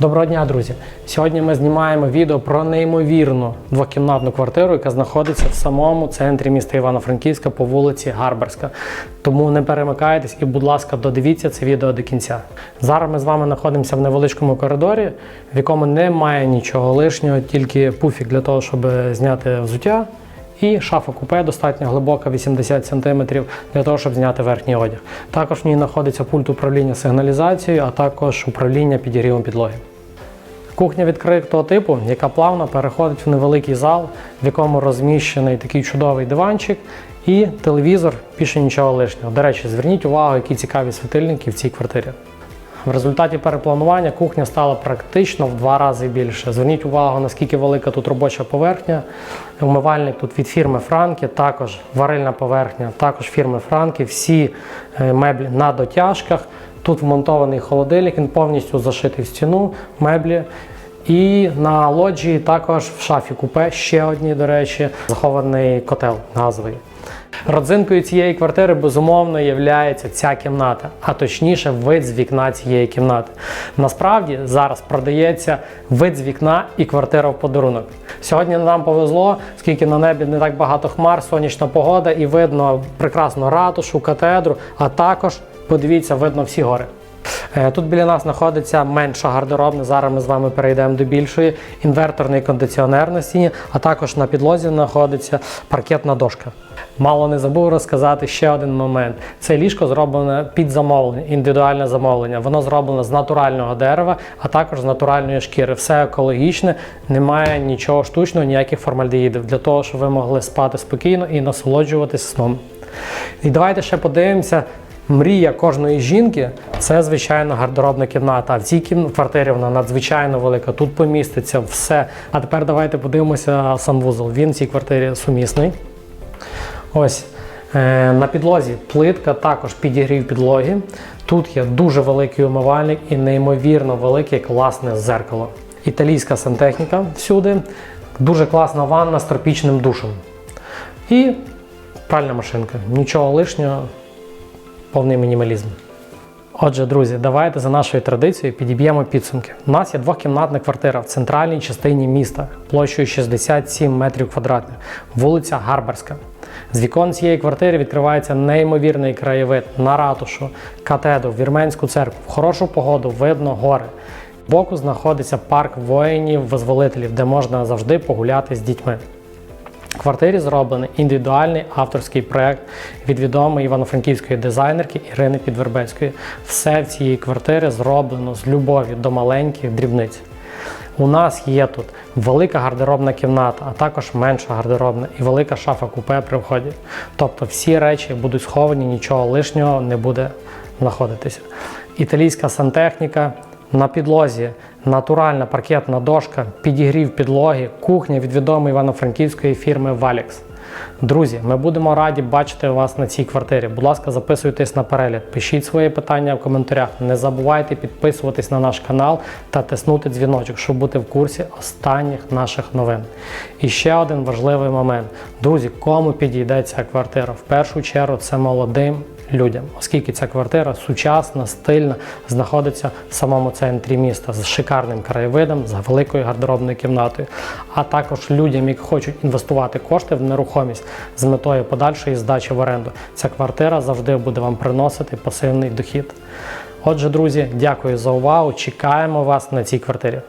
Доброго дня, друзі! Сьогодні ми знімаємо відео про неймовірну двокімнатну квартиру, яка знаходиться в самому центрі міста Івано-Франківська по вулиці Гарбарська. Тому не перемикайтесь і, будь ласка, додивіться це відео до кінця. Зараз ми з вами знаходимося в невеличкому коридорі, в якому немає нічого лишнього, тільки пуфік для того, щоб зняти взуття. І шафа купе достатньо глибока, 80 см, для того, щоб зняти верхній одяг. Також в ній знаходиться пульт управління сигналізацією, а також управління підігрівом підлоги. Кухня відкритого типу, яка плавно переходить в невеликий зал, в якому розміщений такий чудовий диванчик і телевізор, більше нічого лишнього. До речі, зверніть увагу, які цікаві світильники в цій квартирі. В результаті перепланування кухня стала практично в два рази більше. Зверніть увагу, наскільки велика тут робоча поверхня. Умивальник тут від фірми Франки, також варильна поверхня, також фірми Франки, всі е, меблі на дотяжках. Тут вмонтований холодильник, він повністю зашитий в стіну, меблі. І на лоджії також в шафі купе ще одні, до речі, захований котел газовий. Родзинкою цієї квартири безумовно є ця кімната, а точніше вид з вікна цієї кімнати. Насправді зараз продається вид з вікна і квартира в подарунок. Сьогодні нам повезло, оскільки на небі не так багато хмар, сонячна погода і видно прекрасну ратушу, катедру, а також подивіться, видно всі гори. Е, Тут біля нас знаходиться менша гардеробна. Зараз ми з вами перейдемо до більшої. Інверторний кондиціонер на стіні, а також на підлозі знаходиться паркетна дошка. Мало не забув розказати ще один момент. Це ліжко зроблене під замовлення, індивідуальне замовлення. Воно зроблено з натурального дерева, а також з натуральної шкіри. Все екологічне, немає нічого штучного, ніяких формальдеїдів для того, щоб ви могли спати спокійно і насолоджуватись сном. І давайте ще подивимося. Мрія кожної жінки це звичайно гардеробна кімната. В цій квартирі вона надзвичайно велика. Тут поміститься все. А тепер давайте подивимося санвузол. Він в цій квартирі сумісний. Ось е, на підлозі плитка, також підігрів підлоги. Тут є дуже великий умивальник і неймовірно велике класне зеркало. Італійська сантехніка всюди, дуже класна ванна з тропічним душем. І пральна машинка. Нічого лишнього, повний мінімалізм. Отже, друзі, давайте за нашою традицією підіб'ємо підсумки. У нас є двокімнатна квартира в центральній частині міста площею 67 метрів квадратних, вулиця Гарбарська. З вікон цієї квартири відкривається неймовірний краєвид на ратушу, катедру, вірменську церкву. В хорошу погоду видно гори. Боку знаходиться парк воїнів-визволителів, де можна завжди погуляти з дітьми. Квартирі зроблений індивідуальний авторський проект від відомої івано-франківської дизайнерки Ірини Підвербецької. Все в цій квартирі зроблено з любові до маленьких дрібниць. У нас є тут велика гардеробна кімната, а також менша гардеробна і велика шафа купе при вході. Тобто всі речі будуть сховані, нічого лишнього не буде знаходитися. Італійська сантехніка на підлозі, натуральна паркетна дошка, підігрів підлоги, кухня від відомої івано-франківської фірми Валікс. Друзі, ми будемо раді бачити вас на цій квартирі. Будь ласка, записуйтесь на перегляд, пишіть свої питання в коментарях. Не забувайте підписуватись на наш канал та тиснути дзвіночок, щоб бути в курсі останніх наших новин. І ще один важливий момент. Друзі, кому підійде ця квартира? В першу чергу це молодим людям, оскільки ця квартира сучасна, стильна, знаходиться в самому центрі міста з шикарним краєвидом, з великою гардеробною кімнатою, а також людям, які хочуть інвестувати кошти в нерухомість з метою подальшої здачі в оренду. Ця квартира завжди буде вам приносити пасивний дохід. Отже, друзі, дякую за увагу. Чекаємо вас на цій квартирі.